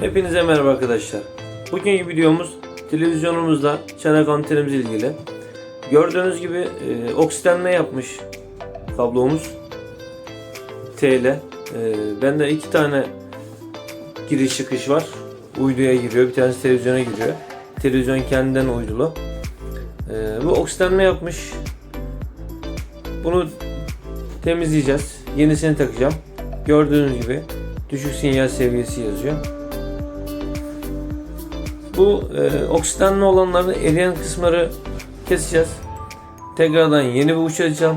Hepinize merhaba arkadaşlar. Bugünkü videomuz televizyonumuzda çanak antenimizle ilgili. Gördüğünüz gibi e, oksitlenme yapmış kablomuz. TL. E, bende iki tane giriş çıkış var. Uyduya giriyor. Bir tanesi televizyona giriyor. Televizyon kendinden uydulu. E, bu oksitlenme yapmış. Bunu temizleyeceğiz. Yenisini takacağım. Gördüğünüz gibi düşük sinyal seviyesi yazıyor. Bu e, oksitlenme olanların eriyen kısımları keseceğiz. Tekrardan yeni bir uç açacağım.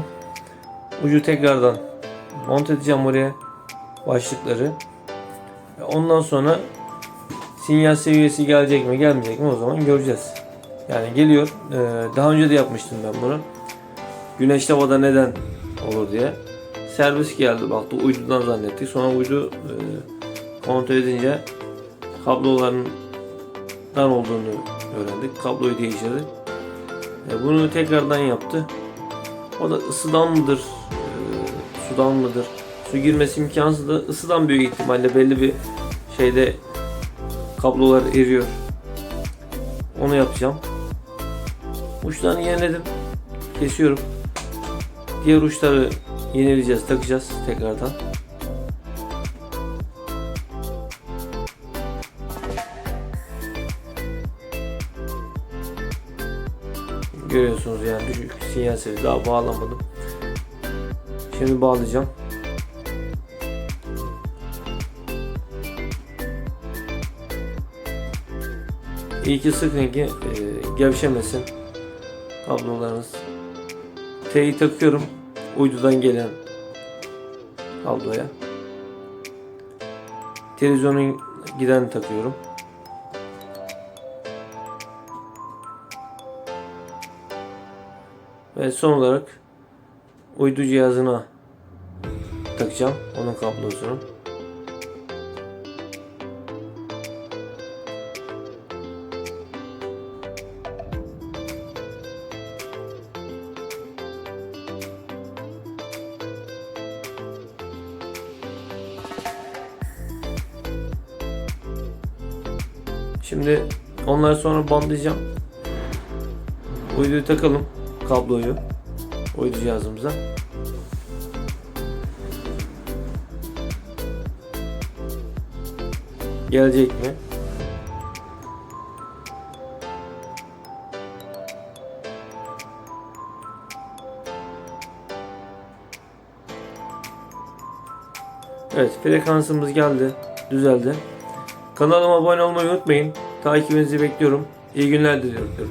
Ucu tekrardan monte edeceğim oraya başlıkları. Ondan sonra sinyal seviyesi gelecek mi gelmeyecek mi o zaman göreceğiz. Yani geliyor. E, daha önce de yapmıştım ben bunu. Güneşli havada neden olur diye. Servis geldi baktı uydudan zannettik. Sonra uydu e, kontrol edince kabloların dan olduğunu öğrendik. Kabloyu değiştirdik. E, bunu tekrardan yaptı. O da ısıdan mıdır, e, sudan mıdır? Su girmesi imkansız da ısıdan büyük ihtimalle belli bir şeyde kablolar eriyor. Onu yapacağım. Uçlarını yeniledim. Kesiyorum. Diğer uçları yenileyeceğiz, takacağız tekrardan. Görüyorsunuz yani düşük sinyal seviyesi daha bağlamadım. Şimdi bağlayacağım. İyi ki sıkın ki e, gevşemesin kablolarınız. T'yi takıyorum uydudan gelen kabloya. Televizyonun giden takıyorum. Ve son olarak uydu cihazına takacağım onun kablosunu. Şimdi onları sonra bandlayacağım. Uyduyu takalım kabloyu uydu cihazımıza. Gelecek mi? Evet frekansımız geldi. Düzeldi. Kanalıma abone olmayı unutmayın. Takibinizi bekliyorum. İyi günler diliyorum.